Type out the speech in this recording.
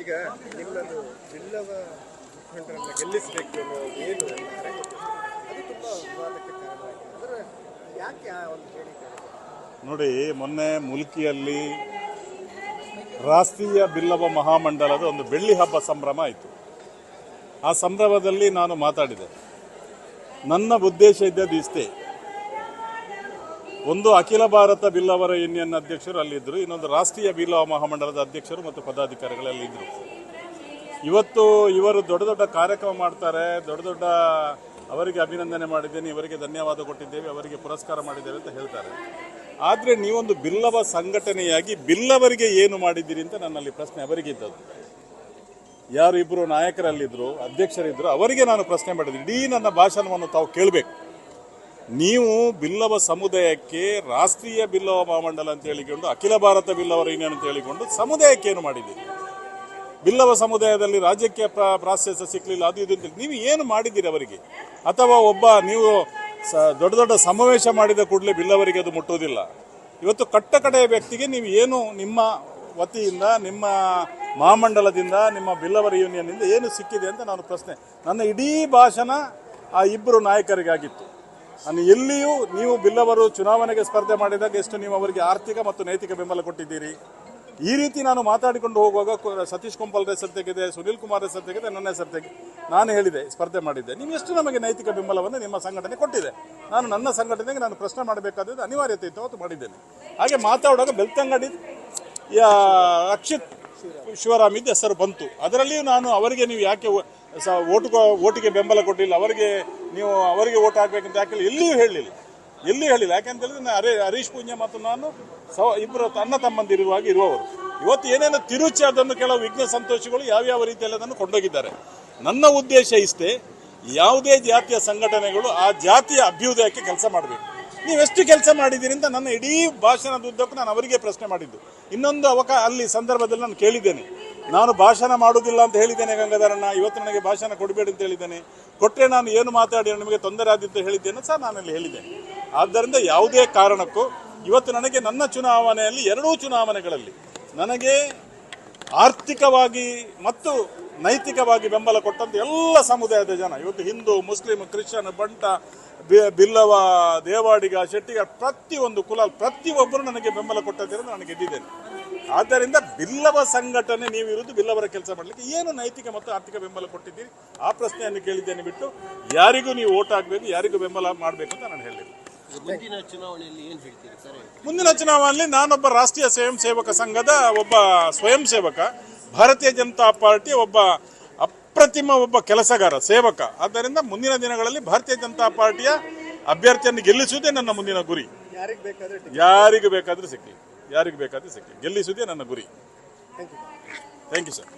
ಈಗ ನಿಮ್ಮದು ಬಿಲ್ಲವ ಮುಖಂಡರನ್ನ ಗೆಲ್ಲಿಸಬೇಕು ಅನ್ನೋ ಏನು ಕರೆ ಅದು ತುಂಬ ವಿವಾದಕ್ಕೆ ಕಾರಣವಾಗಿದೆ. ಅದರ ಯಾಕೆ ಆ ಒಂದು ಹೇಳಿಕೆ? ನೋಡಿ, ಮೊನ್ನೆ ಮುಲ್ಕಿಯಲ್ಲಿ ರಾಷ್ಟ್ರೀಯ ಬಿಲ್ಲವ ಮಹಾಮಂಡಲದ ಒಂದು ಬೆಳ್ಳಿ ಹಬ್ಬ ಸಂಭ್ರಮ ಆಯಿತು. ಆ ಸಂಭ್ರಮದಲ್ಲಿ ನಾನು ಮಾತಾಡಿದೆ. ನನ್ನ ಉದ್ದೇಶ ಇದ್ದದ್ದು ಇಷ್ಟೇ. ಒಂದು ಅಖಿಲ ಭಾರತ ಬಿಲ್ಲವರ ಯೂನಿಯನ್ ಅಧ್ಯಕ್ಷರು ಅಲ್ಲಿದ್ದರು ಇನ್ನೊಂದು ರಾಷ್ಟ್ರೀಯ ಬಿಲ್ಲವ ಮಹಾಮಂಡಲದ ಅಧ್ಯಕ್ಷರು ಮತ್ತು ಪದಾಧಿಕಾರಿಗಳಲ್ಲಿದ್ದರು. ಇವತ್ತು ಇವರು ದೊಡ್ಡ ದೊಡ್ಡ ಕಾರ್ಯಕ್ರಮ ಮಾಡ್ತಾರೆ, ದೊಡ್ಡ ದೊಡ್ಡ ಅವರಿಗೆ ಅಭಿನಂದನೆ ಮಾಡಿದ್ದೇನೆ, ಇವರಿಗೆ ಧನ್ಯವಾದ ಕೊಟ್ಟಿದ್ದೇವೆ, ಅವರಿಗೆ ಪುರಸ್ಕಾರ ಮಾಡಿದ್ದೇವೆ ಅಂತ ಹೇಳ್ತಾರೆ. ಆದರೆ ನೀವೊಂದು ಬಿಲ್ಲವ ಸಂಘಟನೆಯಾಗಿ ಬಿಲ್ಲವರಿಗೆ ಏನು ಮಾಡಿದ್ದೀರಿ ಅಂತ ನನ್ನಲ್ಲಿ ಪ್ರಶ್ನೆ ಅವರಿಗಿದ್ದದ್ದು ಯಾರು ಇಬ್ಬರು ನಾಯಕರಲ್ಲಿದ್ದರು ಅಧ್ಯಕ್ಷರಿದ್ದರು ಅವರಿಗೆ ನಾನು ಪ್ರಶ್ನೆ ಮಾಡಿದ್ದೀನಿ. ಇಡೀ ನನ್ನ ಭಾಷಣವನ್ನು ತಾವು ಕೇಳಬೇಕು. ನೀವು ಬಿಲ್ಲವ ಸಮುದಾಯಕ್ಕೆ ರಾಷ್ಟ್ರೀಯ ಬಿಲ್ಲವ ಮಹಾಮಂಡಲ ಅಂತ ಹೇಳಿಕೊಂಡು, ಅಖಿಲ ಭಾರತ ಬಿಲ್ಲವರ ಯೂನಿಯನ್ ಅಂತ ಹೇಳಿಕೊಂಡು ಸಮುದಾಯಕ್ಕೆ ಏನು ಮಾಡಿದ್ದೀರಿ? ಬಿಲ್ಲವ ಸಮುದಾಯದಲ್ಲಿ ರಾಜ್ಯಕ್ಕೆ ಪ್ರ- ಪ್ರಾಶಸ್ತ್ಯ ಸಿಕ್ಕಲಿಲ್ಲ ಅದು ಇದು ನೀವು ಏನು ಮಾಡಿದ್ದೀರಿ ಅವರಿಗೆ? ಅಥವಾ ಒಬ್ಬ ನೀವು ದೊಡ್ಡ ದೊಡ್ಡ ಸಮಾವೇಶ ಮಾಡಿದ ಕೂಡಲೇ ಬಿಲ್ಲವರಿಗೆ ಅದು ಮುಟ್ಟುವುದಿಲ್ಲ? ಇವತ್ತು ಕಟ್ಟ ಕಡೆಯ ವ್ಯಕ್ತಿಗೆ ನೀವು ಏನು ನಿಮ್ಮ ವತಿಯಿಂದ, ನಿಮ್ಮ ಮಹಾಮಂಡಲದಿಂದ, ನಿಮ್ಮ ಬಿಲ್ಲವರ ಯೂನಿಯನ್ನಿಂದ ಏನು ಸಿಕ್ಕಿದೆ ಅಂತ ನಾನು ಪ್ರಶ್ನೆ. ನನ್ನ ಇಡೀ ಭಾಷಣ ಆ ಇಬ್ಬರು ನಾಯಕರಿಗಾಗಿತ್ತು. ಎಲ್ಲಿಯೂ ನೀವು ಬಿಲ್ಲವರು ಚುನಾವಣೆಗೆ ಸ್ಪರ್ಧೆ ಮಾಡಿದಾಗ ಎಷ್ಟು ನೀವು ಅವರಿಗೆ ಆರ್ಥಿಕ ಮತ್ತು ನೈತಿಕ ಬೆಂಬಲ ಕೊಟ್ಟಿದ್ದೀರಿ? ಈ ರೀತಿ ನಾನು ಮಾತಾಡಿಕೊಂಡು ಹೋಗುವಾಗ ಸತೀಶ್ ಕುಂಪಲ್ ಹೆಸರು ತೆಗೆದೆ, ಸುನೀಲ್ ಕುಮಾರ್ ಹೆಸರು ತೆಗೆದೆ, ನನ್ನ ಹೆಸರು ತೆಗೆ ನಾನು ಹೇಳಿದೆ, ಸ್ಪರ್ಧೆ ಮಾಡಿದ್ದೆ. ನೀವು ಎಷ್ಟು ನಮಗೆ ನೈತಿಕ ಬೆಂಬಲವನ್ನು ನಿಮ್ಮ ಸಂಘಟನೆ ಕೊಟ್ಟಿದೆ? ನಾನು ನನ್ನ ಸಂಘಟನೆಗೆ ನಾನು ಪ್ರಶ್ನೆ ಮಾಡಬೇಕಾದದ್ದು ಅನಿವಾರ್ಯತೆ ಇತ್ತು, ಅವತ್ತು ಮಾಡಿದ್ದೇನೆ. ಹಾಗೆ ಮಾತಾಡುವಾಗ ಬೆಳ್ತಂಗಡಿ ಅಕ್ಷಿತ್ ಶಿವರಾಮ್ ಇದ್ದ ಹೆಸರು ಬಂತು. ಅದರಲ್ಲಿ ನಾನು ಅವರಿಗೆ ನೀವು ಯಾಕೆ ಓಟು ಓಟಿಗೆ ಬೆಂಬಲ ಕೊಟ್ಟಿಲ್ಲ, ಅವರಿಗೆ ನೀವು ಅವರಿಗೆ ಓಟ್ ಹಾಕ್ಬೇಕಂತ ಯಾಕೆ ಎಲ್ಲಿಯೂ ಹೇಳಿಲ್ಲ. ಎಲ್ಲಿಯೂ ಹೇಳಿಲ್ಲ. ಯಾಕೆಂತ ಹೇಳಿದ್ರೆ ಹರೇ ಹರೀಶ್ ಪೂಂಜ ಮತ್ತು ನಾನು ಸವ ಇಬ್ಬರು ಅಣ್ಣ ತಮ್ಮಂದಿರುವಾಗಿ ಇರುವವರು. ಇವತ್ತು ಏನೇನು ತಿರುಚಿ ಅದನ್ನು ಕೆಲವು ವಿಘ್ನ ಸಂತೋಷಗಳು ಯಾವ್ಯಾವ ರೀತಿಯಲ್ಲಿ ಅದನ್ನು ಕೊಂಡೋಗಿದ್ದಾರೆ. ನನ್ನ ಉದ್ದೇಶ ಇಷ್ಟೇ, ಯಾವುದೇ ಜಾತಿಯ ಸಂಘಟನೆಗಳು ಆ ಜಾತಿಯ ಅಭ್ಯುದಯಕ್ಕೆ ಕೆಲಸ ಮಾಡಬೇಕು. ನೀವೆಷ್ಟು ಕೆಲಸ ಮಾಡಿದ್ದೀರಿ ಅಂತ ನನ್ನ ಇಡೀ ಭಾಷಣದ ಉದ್ದಕ್ಕೂ ನಾನು ಅವರಿಗೆ ಪ್ರಶ್ನೆ ಮಾಡಿದ್ದು. ಇನ್ನೊಂದು ಅವಕ ಅಲ್ಲಿ ಸಂದರ್ಭದಲ್ಲಿ ನಾನು ಕೇಳಿದ್ದೇನೆ. ನಾನು ಭಾಷಣ ಮಾಡುವುದಿಲ್ಲ ಅಂತ ಹೇಳಿದ್ದೇನೆ ಗಂಗಾಧರಣ್ಣ. ಇವತ್ತು ನನಗೆ ಭಾಷಣ ಕೊಡಬೇಡಿ ಅಂತ ಹೇಳಿದ್ದೇನೆ. ಕೊಟ್ಟರೆ ನಾನು ಏನು ಮಾತಾಡಿ ನಿಮಗೆ ತೊಂದರೆ ಆದಿತ್ತು ಹೇಳಿದ್ದೇನೆ ಸಹ ನಾನಲ್ಲಿ ಹೇಳಿದ್ದೇನೆ. ಆದ್ದರಿಂದ ಯಾವುದೇ ಕಾರಣಕ್ಕೂ ಇವತ್ತು ನನಗೆ ನನ್ನ ಚುನಾವಣೆಯಲ್ಲಿ ಎರಡೂ ಚುನಾವಣೆಗಳಲ್ಲಿ ನನಗೆ ಆರ್ಥಿಕವಾಗಿ ಮತ್ತು ನೈತಿಕವಾಗಿ ಬೆಂಬಲ ಕೊಟ್ಟಂತ ಎಲ್ಲ ಸಮುದಾಯದ ಜನ. ಇವತ್ತು ಹಿಂದೂ, ಮುಸ್ಲಿಂ, ಕ್ರಿಶ್ಚಿಯನ್, ಬಂಟ ಬಿಲ್ಲವ, ದೇವಾಡಿಗ, ಶೆಟ್ಟಿಗ ಪ್ರತಿಯೊಂದು ಕುಲ, ಪ್ರತಿಯೊಬ್ಬರು ನನಗೆ ಬೆಂಬಲ ಕೊಟ್ಟದ್ದರಿಂದ ನಾನು ಗೆದ್ದಿದ್ದೇನೆ. ಆದ್ದರಿಂದ ಬಿಲ್ಲವ ಸಂಘಟನೆ, ನೀವು ಇರುವುದು ಬಿಲ್ಲವರ ಕೆಲಸ ಮಾಡಲಿಕ್ಕೆ ಏನು ನೈತಿಕ ಮತ್ತು ಆರ್ಥಿಕ ಬೆಂಬಲ ಕೊಟ್ಟಿದ್ದೀರಿ? ಆ ಪ್ರಶ್ನೆಯನ್ನು ಕೇಳಿದ್ದೇನೆ ಬಿಟ್ಟು ಯಾರಿಗೂ ನೀವು ಓಟ್ ಹಾಕಬೇಕು, ಯಾರಿಗೂ ಬೆಂಬಲ ಮಾಡಬೇಕು ಅಂತ ನಾನು ಹೇಳಿಲ್ಲ ಮುಂದಿನ ಚುನಾವಣೆಯಲ್ಲಿ ಏನ್ ಹೇಳ್ತೀರಿ? ಸರ್ ಮುಂದಿನ ಚುನಾವಣೆಯಲ್ಲಿ ನಾನೊಬ್ಬ ರಾಷ್ಟ್ರೀಯ ಸ್ವಯಂ ಸೇವಕ ಸಂಘದ ಒಬ್ಬ ಸ್ವಯಂ ಸೇವಕ ಭಾರತೀಯ ಜನತಾ ಪಾರ್ಟಿ ಒಬ್ಬ ಅಪ್ರತಿಮ ಒಬ್ಬ ಕೆಲಸಗಾರ ಸೇವಕ. ಆದ್ದರಿಂದ ಮುಂದಿನ ದಿನಗಳಲ್ಲಿ ಭಾರತೀಯ ಜನತಾ ಪಾರ್ಟಿಯ ಅಭ್ಯರ್ಥಿಯನ್ನು ಗೆಲ್ಲಿಸುವುದೇ ನನ್ನ ಮುಂದಿನ ಗುರಿ. ಯಾರಿಗೆ ಬೇಕಾದ್ರೆ ಯಾರಿಗೂ ಬೇಕಾದ್ರೂ ಸಿಕ್ಕಿ ಯಾರಿಗೂ ಬೇಕಾದ್ರೂ ಸಿಕ್ಕಿ ಗೆಲ್ಲಿಸುವುದೇ ನನ್ನ ಗುರಿ. Thank you thank you sir